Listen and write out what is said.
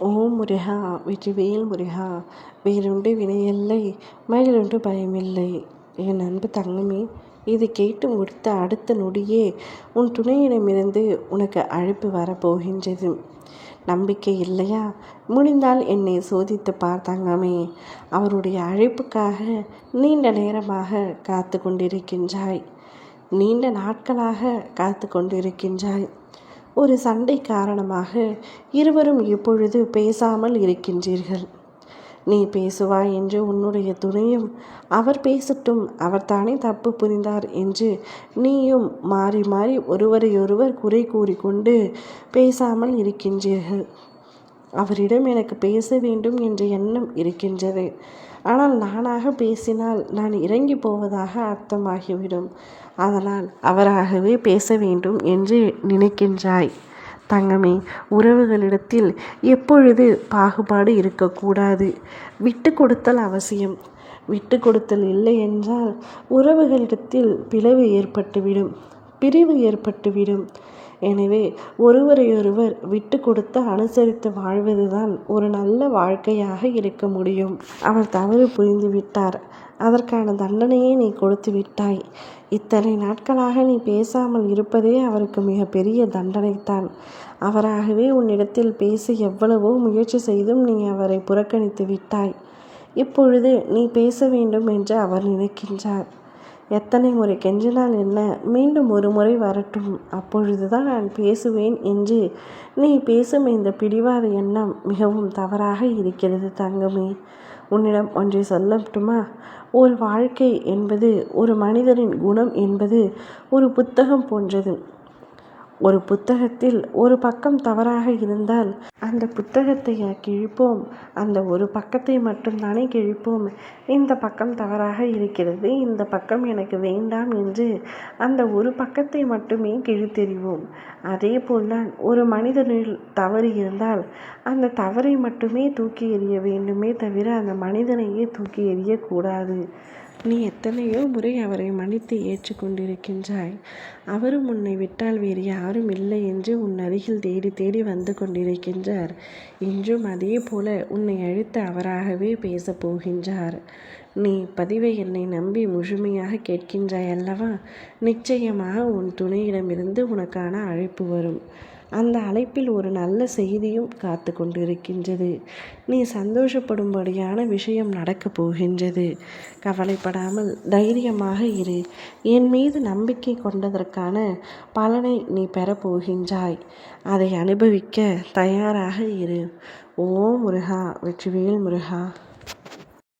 ஓம் முருகா வெற்றிவேல் முருகா வேறுண்டு வினையில்லை மயிலுண்டு பயமில்லை. என் அன்பு தங்கமே இது கேட்டு முடித்த அடுத்த நொடியே உன் துணையிடமிருந்து உனக்கு அழைப்பு வரப்போகின்றது. நம்பிக்கை இல்லையா? முடிந்தால் என்னை சோதித்து பார்த்தாங்கமே அவருடைய அழைப்புக்காக நீண்ட நேரமாக காத்து கொண்டிருக்கின்றாய் நீண்ட நாட்களாக காத்து கொண்டிருக்கின்றாய் ஒரு சண்டை காரணமாக இருவரும் இப்பொழுது பேசாமல் இருக்கின்றீர்கள். நீ பேசுவாய் என்று உன்னுடைய துணையும் அவர் பேசட்டும். அவர் தானே தப்பு புரிந்தார் என்று நீயும் மாறி மாறி ஒருவரையொருவர் குறை கூறிக்கொண்டு பேசாமல் இருக்கின்றீர்கள். அவரிடம் எனக்கு பேச வேண்டும் என்ற எண்ணம் இருக்கின்றது. ஆனால் நானாக பேசினால் நான் இறங்கி போவதாக அர்த்தமாகிவிடும். அதனால் அவராகவே பேச வேண்டும் என்று நினைக்கின்றாய். தங்கமே உறவுகளிடத்தில் எப்பொழுது பாகுபாடு இருக்கக்கூடாது? விட்டு கொடுத்தல் அவசியம். விட்டு கொடுத்தல் இல்லை என்றால் உறவுகளிடத்தில் பிளவு ஏற்பட்டுவிடும். பிரிவு ஏற்பட்டுவிடும். எனவே ஒருவரையொருவர் விட்டு கொடுத்து அனுசரித்து வாழ்வதுதான் ஒரு நல்ல வாழ்க்கையாக இருக்க முடியும். அவர் தவறு புரிந்து விட்டார். அதற்கான தண்டனையை நீ கொடுத்து விட்டாய். இத்தனை நாட்களாக நீ பேசாமல் இருப்பதே அவருக்கு மிகப்பெரிய தண்டனைத்தான் அவராகவே உன்னிடத்தில் பேசி எவ்வளவோ முயற்சி செய்தும் நீ அவரை புறக்கணித்து விட்டாய். இப்பொழுது நீ பேச வேண்டும் என்று அவர் நினைக்கின்றார். எத்தனை முறை கெஞ்சினால் என்ன? மீண்டும் ஒரு முறை வரட்டும். அப்பொழுதுதான் நான் பேசுவேன் என்று. நீ பேசும் இந்த பிடிவாத எண்ணம் மிகவும் தவறாக இருக்கிறது தங்கமே. உன்னிடம் ஒன்றை சொல்லட்டுமா? ஒரு வாழ்க்கை என்பது ஒரு மனிதரின் குணம் என்பது ஒரு புத்தகம் போன்றது. ஒரு புத்தகத்தில் ஒரு பக்கம் தவறாக இருந்தால் அந்த புத்தகத்தை கிழிப்போம் அந்த ஒரு பக்கத்தை மட்டும்தானே கிழிப்போம். இந்த பக்கம் தவறாக இருக்கிறது இந்த பக்கம் எனக்கு வேண்டாம் என்று அந்த ஒரு பக்கத்தை மட்டுமே கிழித்தெறிவோம். அதே போல்தான் ஒரு மனிதனில் தவறு இருந்தால் அந்த தவறை மட்டுமே தூக்கி எறிய வேண்டுமே தவிர அந்த மனிதனையே தூக்கி எறியக்கூடாது. நீ எத்தனையோ முறை அவரை மன்னித்து ஏற்றுக்கொண்டிருக்கின்றாய். அவரும் உன்னை விட்டால் வேறு யாரும் இல்லை என்று உன் அருகில் தேடி தேடி வந்து கொண்டிருக்கின்றார். இன்றும் அதே போல உன்னை அழித்து அவராகவே பேசப் போகின்றார். நீ பதிவை என்னை நம்பி முழுமையாக கேட்கின்றாய் அல்லவா நிச்சயமாக உன் துணையிடமிருந்து உனக்கான அழைப்பு வரும். அந்த அழைப்பில் ஒரு நல்ல செய்தியும் காத்து கொண்டிருக்கின்றது. நீ சந்தோஷப்படும்படியான விஷயம் நடக்கப் போகின்றது. கவலைப்படாமல் தைரியமாக இரு. என் மீது நம்பிக்கை கொண்டதற்கான பலனை நீ பெறப்போகின்றாய் அதை அனுபவிக்க தயாராக இரு. ஓ முருகா வெற்றிவேல் முருகா.